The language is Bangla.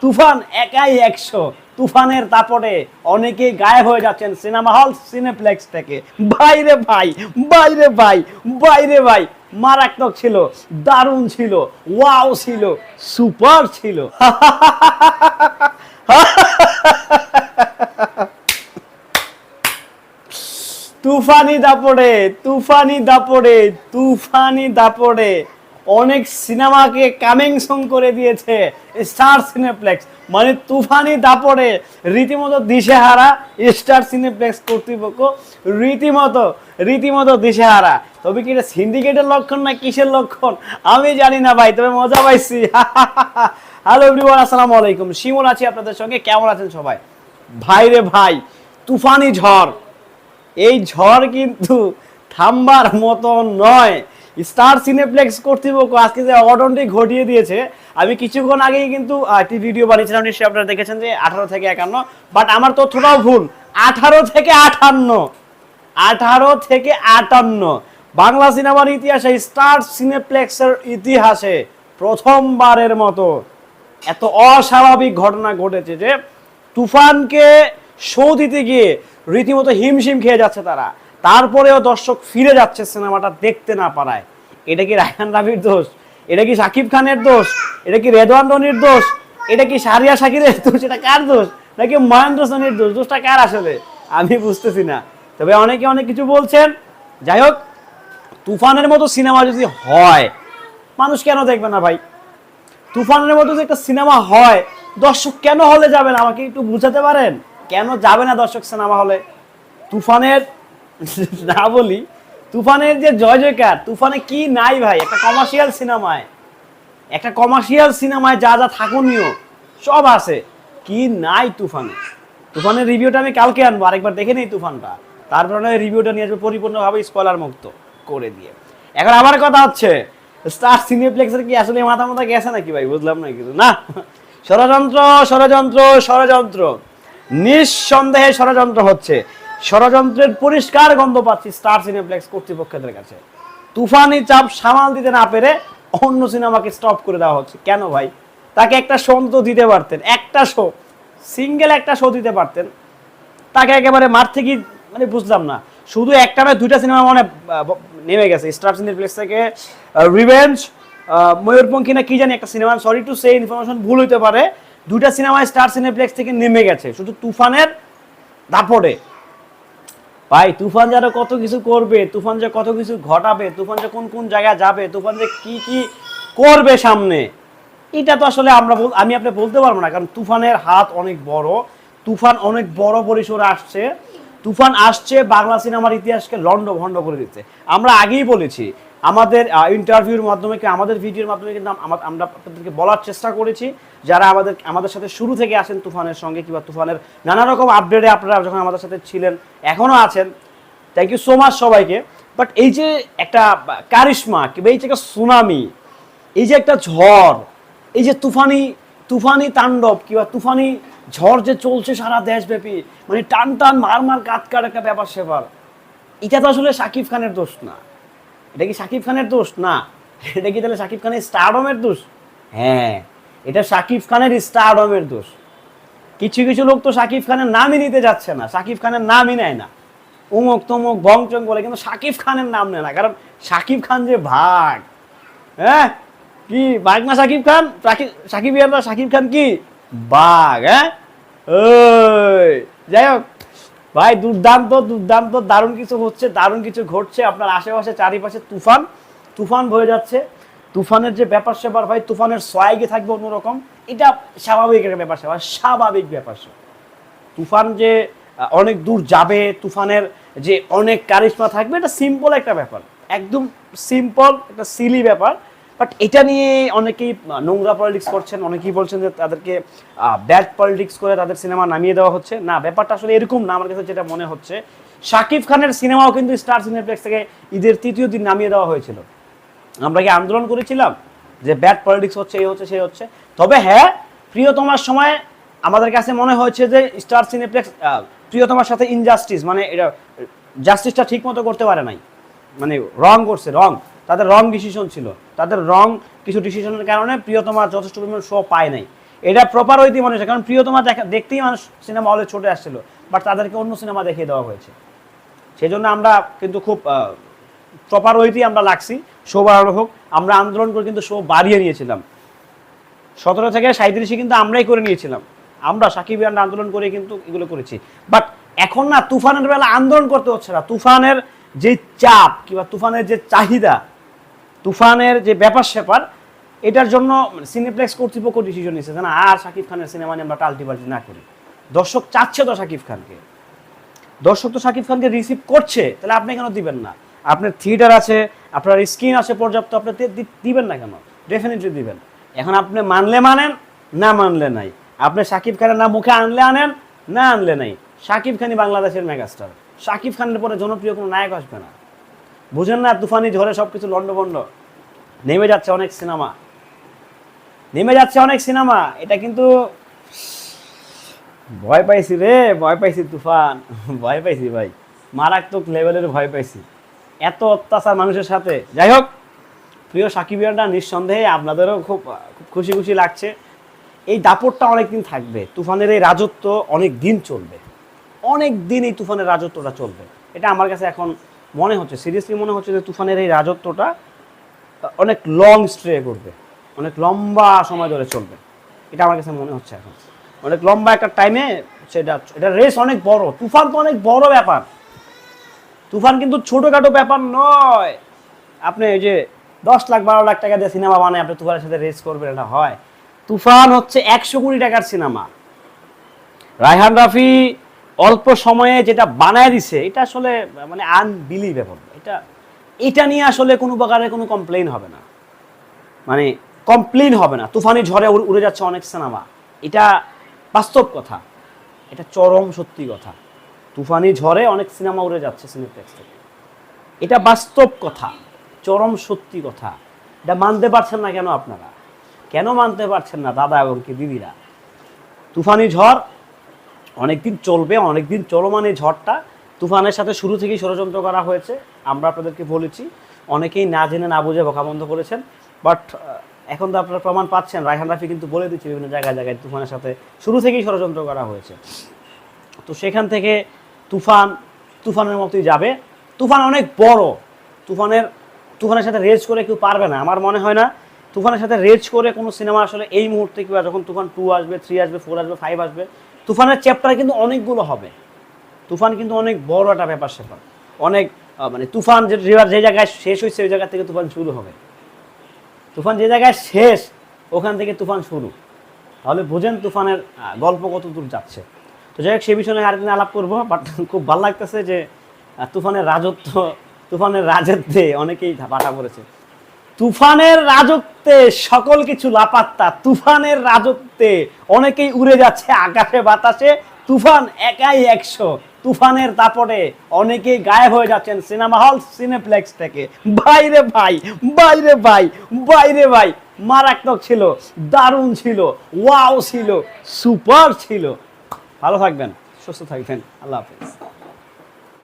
তুফান একাই একশো। তুফানের দাপটে অনেকে গায়েব হয়ে যাচ্ছেন সিনেমা হল সিনেপ্লেক্স থেকে। বাইরে ভাই বাইরে ভাই বাইরে ভাই। মারাত্মক ছিল, দারুণ ছিল, ওয়াও ছিল, সুপার ছিল। তুফানি দাপড়ে তুফানি দাপড়ে তুফানি দাপড়ে অনেক সিনেমাকে কামিং সং করে দিয়েছে। স্টার সিনেপ্লেক্স মানে তুফানি দাপড়ে রীতিমতো দিশেহারা স্টার সিনেপ্লেক্স কর্তৃপক্ষ রীতিমতো রীতিমতো দিশেহারা। তবে কি এটা সিন্ডিকেটের লক্ষণ না কিসের লক্ষণ? আমি জানি না ভাই, তবে মজা পাইছি। হ্যালো এভরিওয়ান আসসালামু আলাইকুম। শিমুল আছি আপনাদের সঙ্গে। কেমন আছেন সবাই? ভাই রে ভাই, তুফানি ঝড়। এই ঝড় কিন্তু থামবার মতো নয়। স্টার সিনেপ্লেক্স কর্তৃপক্ষ আজকে যে অঘটনটি ঘটিয়ে দিয়েছে আমি কিছুক্ষণ আগেই কিন্তু একটি ভিডিও বানিয়েছিলাম, নিশ্চয়ই আপনারা দেখেছেন যে আঠারো থেকে একান্ন বাট আমার তথ্যটাও ভুল। আঠারো থেকে আটান্ন আঠারো থেকে আটান্ন। বাংলা সিনেমার ইতিহাসে, স্টার সিনেপ্লেক্সের ইতিহাসে প্রথমবারের মতো এত অস্বাভাবিক ঘটনা ঘটেছে যে তুফানকে শো দিতে গিয়ে রীতিমতো হিমশিম খেয়ে যাচ্ছে তারা। তারপরেও দর্শক ফিরে যাচ্ছে সিনেমাটা দেখতে না পারায়। এটা কি রায়হান রাবির দোষ? এটা কি সাকিব খানের দোষ? এটা কি রেদওয়ান রনির দোষ? এটা কি সারিয়া সাকিরের দোষ? এটা কার দোষ? নাকি মহেন্দ্র সোনির দোষ? দোষটা কার আসলে? আমি বুঝতেছি না। তবে অনেকে অনেক কিছু বলছেন। যাই হোক, তুফানের মতো সিনেমা যদি হয়, মানুষ কেন দেখবে না ভাই? তুফানের মতো যে একটা সিনেমা হয়, দর্শক কেন হলে যাবে না? আমাকে একটু বুঝাতে পারেন? কেন যাবে না দর্শক সিনেমা হলে? তুফানের, না বলি তুফানের যে জয় জয়কার, তুফানে কি নাই ভাই? একটা কমার্শিয়াল সিনেমায় একটা কমার্শিয়াল সিনেমায় যা যা থাকুনিও সব আছে। কি নাই তুফানে? তুফানের রিভিউটা আমি কালকে আনব, আরেকবার দেখে নেই তুফানটা। তারপরে রিভিউটা নিয়ে আসব পরিপূর্ণভাবে স্কলার মুক্ত করে দিয়ে। এখন আমার কথা হচ্ছে স্টার সিনেপ্লেক্সের কি আসলে মাথা মাথা গেছে নাকি ভাই? বুঝলাম না কিছু না? ষড়যন্ত্র ষড়যন্ত্র ষড়যন্ত্র। নিঃসন্দেহে ষড়যন্ত্র হচ্ছে। ষড়যন্ত্রের পরিষ্কার গন্ধ পাচ্ছি স্টার সিনেপ্লেক্স কর্তৃপক্ষদের কাছে। তুফানি চাপ সামাল দিতে না পেরে অন্য সিনেমাকে স্টপ করে দেওয়া হচ্ছে। কেন ভাই? তাকে একটা শো তো দিতে পারতেন, একটা শো সিঙ্গেল একটা শো দিতে পারতেন। তাকে একেবারে মার থেকে মানে বুঝলাম না। শুধু একটা নয় দুইটা সিনেমা মানে নেমে গেছে। স্টার সিনেপ্লেক্স থেকে রিভেঞ্জ ময়ূরপঙ্খী না কি জানি একটা cinema. Sorry to say information ভুল হইতে পারে। দুইটা সিনেমা স্টার সিনেপ্লেক্স থেকে নেমে গেছে। শুধু তুফানের দাপড়ে ভাই, তুফান যারা কত কিছু করবে, তুফান যে কত কিছু ঘটাবে, তুফান যে কোন কোন জায়গায় যাবে, তুফান যে কি কি করবে সামনে, এটা তো আসলে আমরা আমি আপনি বলতে পারব না, কারণ তুফানের হাত অনেক বড়, তুফান অনেক বড় পরিসরে আসছে, তুফান আসছে বাংলা সিনেমার ইতিহাসকে লন্ড ভন্ড করে দিচ্ছে। আমরা আগেই বলেছি আমাদের ইন্টারভিউর মাধ্যমে কি আমাদের ভিডিওর মাধ্যমে কিন্তু আম- আমা- আমরা আপনাদেরকে বলার চেষ্টা করেছি। যারা আমাদের আমাদের সাথে শুরু থেকে আসেন তুফানের সঙ্গে কিংবা তুফানের নানা রকম আপডেটে আপনারা যখন আমাদের সাথে ছিলেন এখনও আছেন। থ্যাংক ইউ সো মাচ সবাইকে। বাট এই যে একটা কারিশমা কিংবা এই যে একটা সুনামি, এই যে একটা ঝড়, এই যে তুফানি তুফানি তাণ্ডব কিংবা তুফানি ঝড় যে চলছে সারা দেশব্যাপী মানে টান টান, মার মার কাট একটা ব্যাপার সেবার, এটা তো আসলে শাকিব খানের দোষ না। এটা কি শাকিব খানের দোষ? না। এটা কি তাহলে শাকিব খানের স্টারডমের দোষ? হ্যাঁ এটা শাকিব খানের স্টারডমের দোষ। কিছু কিছু লোক তো শাকিব খানের নামই নিতে যাচ্ছে না শাকিব খানের নামই নেয় না। উমুক তমুক বংচং বলে, কিন্তু শাকিব খানের নাম নেয় না, কারণ শাকিব খান যে ভাগ হ্যাঁ? কি বাঘ না শাকিব খান? শাকিব ইয়াররা শাকিব খান কি? বাঘ হ্যাঁ? যাই হোক। ভাই, দুর্দান্ত দুর্দান্ত, দারুণ কিছু হচ্ছে, দারুণ কিছু ঘটছে। আপনার আশেপাশে চারিপাশে তুফান তুফান বয়ে যাচ্ছে। তুফানের যে ব্যাপার স্যাপার, ভাই, তুফানের সোয়াইগে থাকবে অন্যরকম। এটা স্বাভাবিক একটা ব্যাপার স্যাপার, স্বাভাবিক ব্যাপার তুফান যে অনেক দূর যাবে, তুফানের যে অনেক কারিশমা থাকবে, এটা সিম্পল একটা ব্যাপার। একদম সিম্পল একটা সিলি ব্যাপার। বাট এটা নিয়ে অনেকেই নোংরা পলিটিক্স করছেন, অনেকেই বলছেন যে তাদেরকে ব্যাড পলিটিক্স করে তাদের সিনেমা নামিয়ে দেওয়া হচ্ছে। না, ব্যাপারটা আসলে এরকম না, আমার কাছে যেটা মনে হচ্ছে। শাকিব খানের সিনেমাও কিন্তু স্টার সিনেপ্লেক্স থেকে ঈদের তৃতীয় দিন নামিয়ে দেওয়া হয়েছিল। আমরা কি আন্দোলন করেছিলাম? যে ব্যাড পলিটিক্স হচ্ছে এই হচ্ছে সেই হচ্ছে। তবে হ্যাঁ প্রিয়তমার সময় আমাদের কাছে মনে হয়েছে যে স্টার সিনেপ্লেক্স প্রিয়তমার সাথে ইনজাস্টিস মানে এটা জাস্টিসটা ঠিক মতো করতে পারে নাই। মানে রং করছে রং তাদের রং ডিসিশন ছিল। তাদের রং কিছু ডিসিশনের কারণে প্রিয়তমা যথেষ্ট পরিমাণ শো পায় নাই। এটা প্রপার হইতে মনে হচ্ছে কারণ প্রিয়তমা দেখা দেখতেই মানুষ সিনেমা হলে ছোটে আসছিল বাট তাদেরকে অন্য সিনেমা দেখিয়ে দেওয়া হয়েছে। সেই জন্য আমরা কিন্তু খুব প্রপার ওয়েতেই আমরা লাগছি শো বাড়ানো হোক। আমরা আন্দোলন করে কিন্তু শো বাড়িয়ে নিয়েছিলাম। সতেরো থেকে সাঁত্রিশে কিন্তু আমরাই করে নিয়েছিলাম। আমরা সাকিব আন্দোলন করে কিন্তু এগুলো করেছি। বাট এখন না, তুফানের বেলা আন্দোলন করতে হচ্ছে না। তুফানের যে চাপ কিংবা তুফানের যে চাহিদা তুফানের যে ব্যাপার স্যাপার, এটার জন্য সিনেপ্লেক্স কর্তৃপক্ষ ডিসিশন নিচ্ছে না, আর শাকিব খানের সিনেমা নিয়ে আমরা টাল্টিবাল্টি না করি। দর্শক চাচ্ছে তো শাকিব খানকে। দর্শক তো শাকিব খানকে রিসিভ করছে, তাহলে আপনি কেন দিবেন না? আপনার থিয়েটার আছে, আপনার স্ক্রিন আছে পর্যাপ্ত, আপনি দিবেন না কেন? ডেফিনেটলি দিবেন। এখন আপনি মানলে মানেন, না মানলে নাই। আপনি শাকিব খানের না মুখে আনলে আনেন, না আনলে নাই। শাকিব খানই বাংলাদেশের মেগাস্টার শাকিব খানের পরে জনপ্রিয় কোনো নায়ক আসবে না। বুঝেন না, তুফানি ঝড়ে সব কিছু লন্ডভন্ড নেমে যাচ্ছে অনেক সিনেমা। নেমে যাচ্ছে অনেক সিনেমা। এটা কিন্তু ভয় পাইছি রে, ভয় পাইছি তুফান। ভয় পাইছি ভাই। মারাত্মক লেভেলের ভয় পাইছি। এত অত্যাচার মানুষের সাথে। যাই হোক, প্রিয় সাকিবিয়ানরা নিঃসন্দেহে আপনাদেরও খুব খুব খুশি খুশি লাগছে। এই দাপটটা অনেক দিন থাকবে। তুফানের এই রাজত্ব অনেক দিন চলবে। অনেক দিন এই তুফানের রাজত্বটা চলবে। এটা আমার কাছে এখন মনে হচ্ছে সিরিয়াসলি মনে হচ্ছে যে তুফানের এই রাজত্বটা অনেক লং স্ট্রে করবে, অনেক লম্বা সময় ধরে চলবে। এটা আমার কাছে মনে হচ্ছে এখন। অনেক লম্বা একটা টাইমে সেটা, এটা রেস অনেক বড়, তুফান তো অনেক বড় ব্যাপার। তুফান কিন্তু ছোটোখাটো ব্যাপার নয়। আপনি এই যে দশ লাখ, বারো লাখ টাকা দিয়ে সিনেমা বানায়, আপনি তুফানের সাথে রেস করবেন, এটা হয়। তুফান হচ্ছে একশো কোটি টাকার সিনেমা রায়হান রাফি অল্প সময়ে যেটা বানায় দিছে, এটা আসলে মানে আনবিলিভেবল এটা এটা নিয়ে আসলে কোনো প্রকারে কোনো কমপ্লেন হবে না। মানে কমপ্লেন হবে না। তুফানি ঝড়ে উড়ে- যাচ্ছে অনেক সিনেমা এটা বাস্তব কথা। এটা চরম সত্যি কথা। তুফানি ঝড়ে অনেক সিনেমা উড়ে যাচ্ছে সিনেপ্লেক্স থেকে। এটা বাস্তব কথা। চরম সত্যি কথা। এটা মানতে পারছেন না কেন আপনারা? কেন মানতে পারছেন না দাদা এবং কি দিদিরা? তুফানি ঝড় অনেকদিন চলবে, অনেকদিন চলমান এই ঝড়টা। তুফানের সাথে শুরু থেকেই ষড়যন্ত্র করা হয়েছে, আমরা আপনাদেরকে বলেছি। অনেকেই না জেনে, না বুঝে বকাবন্ধ করেছেন। বাট এখন তো আপনারা প্রমাণ পাচ্ছেন, রায়হান রাফি কিন্তু বলে দিচ্ছে বিভিন্ন জায়গায় জায়গায় তুফানের সাথে শুরু থেকেই ষড়যন্ত্র করা হয়েছে। তো সেখান থেকে তুফান, তুফানের মতোই যাবে। তুফান অনেক বড়। তুফানের তুফানের সাথে রেজ করে কেউ পারবে না, আমার মনে হয় না। তুফানের সাথে রেজ করে কোনো সিনেমা আসলে এই মুহূর্তে কিংবা যখন তুফান টু আসবে থ্রি আসবে ফোর আসবে ফাইভ আসবে তুফানের চ্যাপ্টার কিন্তু অনেকগুলো হবে। তুফান কিন্তু অনেক বড় একটা ব্যাপার স্যাপার। অনেক মানে তুফান যে রিভার যে জায়গায় শেষ হয়েছে, ওই জায়গা থেকে তুফান শুরু হবে। তুফান যে জায়গায় শেষ, ওখান থেকে তুফান শুরু। তাহলে বোঝেন তুফানের গল্প কত দূর যাচ্ছে। তো যাই হোক, সে বিষয়ে আরেকদিন আলাপ করব বাট খুব ভালো লাগতেছে যে তুফানের রাজত্ব, তুফানের রাজত্বে অনেকেই বাটা পড়েছে। তুফানের রাজত্বে সকল কিছু লাপাত্তা। তুফানের রাজত্বে অনেকেই উড়ে যাচ্ছে আকাশে, বাতাসে। তুফান একাই একশো। তুফানের তাপরে অনেকেই গায়েব হয়ে যাচ্ছেন সিনেমা হল, সিনেপ্লেক্স থেকে। বাইরে ভাই বাইরে ভাই বাইরে ভাই। মারাত্মক ছিল, দারুণ ছিল, ওয়াও ছিল, সুপার ছিল। ভালো থাকবেন, সুস্থ থাকবেন। আল্লাহ হাফেজ।